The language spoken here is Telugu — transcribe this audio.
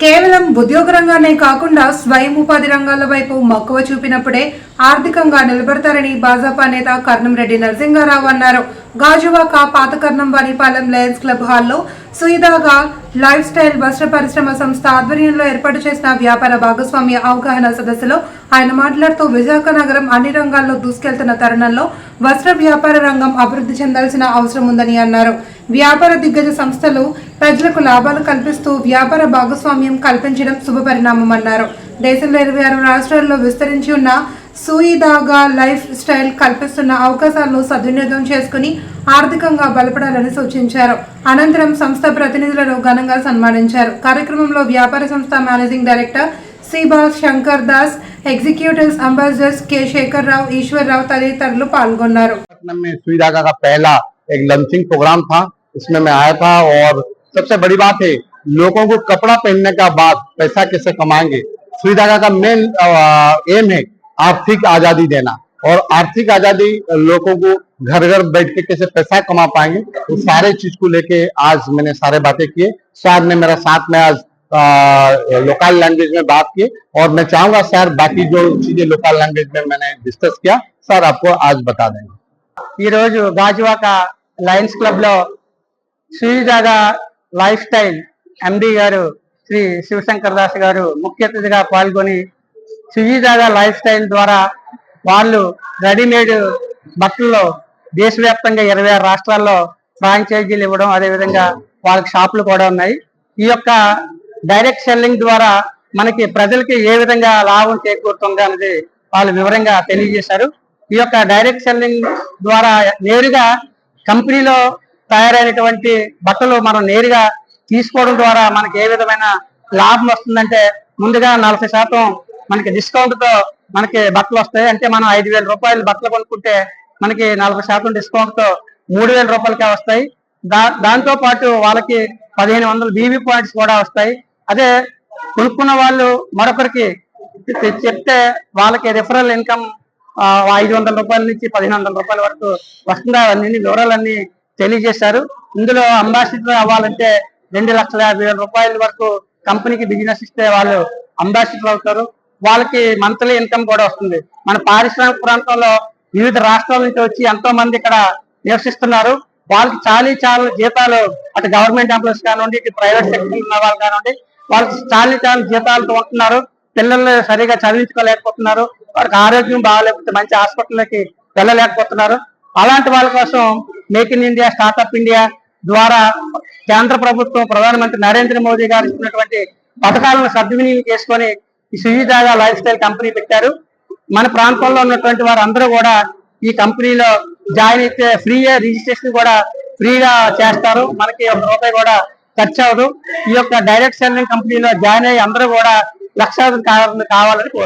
కేవలం ఉద్యోగ రంగానే కాకుండా స్వయం ఉపాధి రంగాల వైపు మక్కువ చూపినప్పుడే ఆర్థికంగా నిలబడతారని భాజపా నేత కర్ణం రెడ్డి నరసింహారావు అన్నారు. గాజువాక పాతకర్ణం వనిపాలెం లయన్స్ క్లబ్ హాల్లో సుయిదాగా లైఫ్ స్టైల్ వస్త్ర పరిశ్రమ సంస్థ ఆధ్వర్యంలో ఏర్పాటు చేసిన వ్యాపార భాగస్వామ్య అవగాహన సదస్సులో ఆయన మాట్లాడుతూ విశాఖ నగరం అన్ని రంగాల్లో దూసుకెళ్తున్న తరుణంలో వస్త్ర వ్యాపార రంగం అభివృద్ధి చెందాల్సిన అవసరం ఉందని అన్నారు. వ్యాపార దిగ్గజ సంస్థలు ప్రజలకు లాభాలు కల్పిస్తూ వ్యాపార భాగస్వామ్యం కల్పించడం శుభపరిణామమన్నారు దేశంలో ఇరవై ఆరు రాష్ట్రాల్లో విస్తరించి ఉన్న సూయిదాగా లైఫ్ స్టైల్ కల్పిస్తున్న అవకాశాలను సద్వినియోగం చేసుకుని ఆర్థికంగా బలపడాలని సూచించారు అనంతరం సంస్థ ప్రతినిధులను ఘనంగా సన్మానించారు కార్యక్రమంలో వ్యాపార సంస్థ managing director Siba Shankar Das executives ambassadors K Shekhar Rao Ishwar Rao తదితరులు పాల్గొన్నారు पटना में सुविधा का पहला एक लंचिंग प्रोग्राम था इसमें मैं आया था और सबसे बड़ी बात है लोगों को कपड़ा पहनने का बाद पैसा कैसे कमाएंगे सुविधा का मेन एम है आर्थिक आजादी देना और आर्थिक आजादी लोगों को घर घर बैठ के कैसे पैसा कमा पाएंगे वो सारे चीज को लेके आज मैंने सारे बातें किए सर ने मेरा साथ में आज लोकल लैंग्वेज में बात की और मैं चाहूंगा सर बाकी जो चीजें लोकल लैंग्वेज में मैंने डिस्कस किया सर आपको आज बता देंगे ఈ రోజు గాజువాక లయన్స్ క్లబ్ లో శ్రీజాగా లైఫ్ స్టైల్ ఎండి గారు శ్రీ శివశంకర్ దాస్ గారు ముఖ్య అతిథిగా పాల్గొని శ్రీజాగా లైఫ్ స్టైల్ ద్వారా వాళ్ళు రెడీమేడ్ బట్టల్లో దేశవ్యాప్తంగా ఇరవై ఆరు రాష్ట్రాల్లో ఫ్రాంచైజీలు ఇవ్వడం అదేవిధంగా వాళ్ళకి షాపులు కూడా ఉన్నాయి. ఈ యొక్క డైరెక్ట్ సెల్లింగ్ ద్వారా మనకి ప్రజలకి ఏ విధంగా లాభం చేకూరుతుంది అనేది వాళ్ళు వివరంగా తెలియజేశారు. ఈ యొక్క డైరెక్ట్ సెల్లింగ్ ద్వారా నేరుగా కంపెనీలో తయారైనటువంటి బట్టలు మనం నేరుగా తీసుకోవడం ద్వారా మనకి ఏ విధమైన లాభం వస్తుందంటే ముందుగా నలభై శాతం మనకి డిస్కౌంట్తో మనకి బట్టలు వస్తాయి. అంటే మనం ఐదు వేల రూపాయలు బట్టలు కొనుక్కుంటే మనకి నలభై శాతం డిస్కౌంట్తో మూడు వేల రూపాయలకే వస్తాయి. దా దాంతో పాటు వాళ్ళకి పదిహేను వందల బీబీ పాయింట్స్ కూడా వస్తాయి. అదే కొనుక్కున్న వాళ్ళు మరొకరికి చెప్తే వాళ్ళకి రిఫరల్ ఇన్కమ్ ఐదు వందల రూపాయల నుంచి పదిహేను వందల రూపాయల వరకు వస్తుందా? అన్ని వివరాలన్నీ తెలియజేశారు. ఇందులో అంబాసిడర్ అవ్వాలంటే రెండు లక్షల యాభై వేల రూపాయల వరకు కంపెనీకి బిజినెస్ ఇస్తే వాళ్ళు అంబాసిడర్ అవుతారు. వాళ్ళకి మంత్లీ ఇన్కమ్ కూడా వస్తుంది. మన పారిశ్రామిక ప్రాంతంలో వివిధ రాష్ట్రాల నుంచి వచ్చి ఎంతో మంది ఇక్కడ నివసిస్తున్నారు. వాళ్ళకి చాలీ చాలా జీతాలు అటు గవర్నమెంట్ ఎంప్లాయీస్ కానివ్వండి ఇటు ప్రైవేట్ సెక్టర్ ఉన్న వాళ్ళు కానివ్వండి వాళ్ళకి చాలీ చాలా జీతాలతో ఉంటున్నారు పిల్లల్ని సరిగా చదివించుకోలేకపోతున్నారు. వారికి ఆరోగ్యం బాగాలేకపోతే మంచి హాస్పిటల్కి వెళ్ళలేకపోతున్నారు. అలాంటి వాళ్ళ కోసం make in India startup India ద్వారా కేంద్ర ప్రభుత్వం ప్రధానమంత్రి నరేంద్ర మోదీ గారు ఇచ్చినటువంటి పథకాలను సద్వినియోగం చేసుకొని ఈ లైఫ్ స్టైల్ కంపెనీ పెట్టారు. మన ప్రాంతంలో ఉన్నటువంటి వారందరూ కూడా ఈ కంపెనీలో జాయిన్ అయితే ఫ్రీ రిజిస్ట్రేషన్ కూడా ఫ్రీగా చేస్తారు. మనకి ఒక రూపాయి కూడా ఖర్చు అవ్వదు. ఈ యొక్క డైరెక్ట్ సెల్లింగ్ కంపెనీలో జాయిన్ అయ్యి అందరూ కూడా లక్షాధికారులు కావాలని కోరుకుంటున్నాను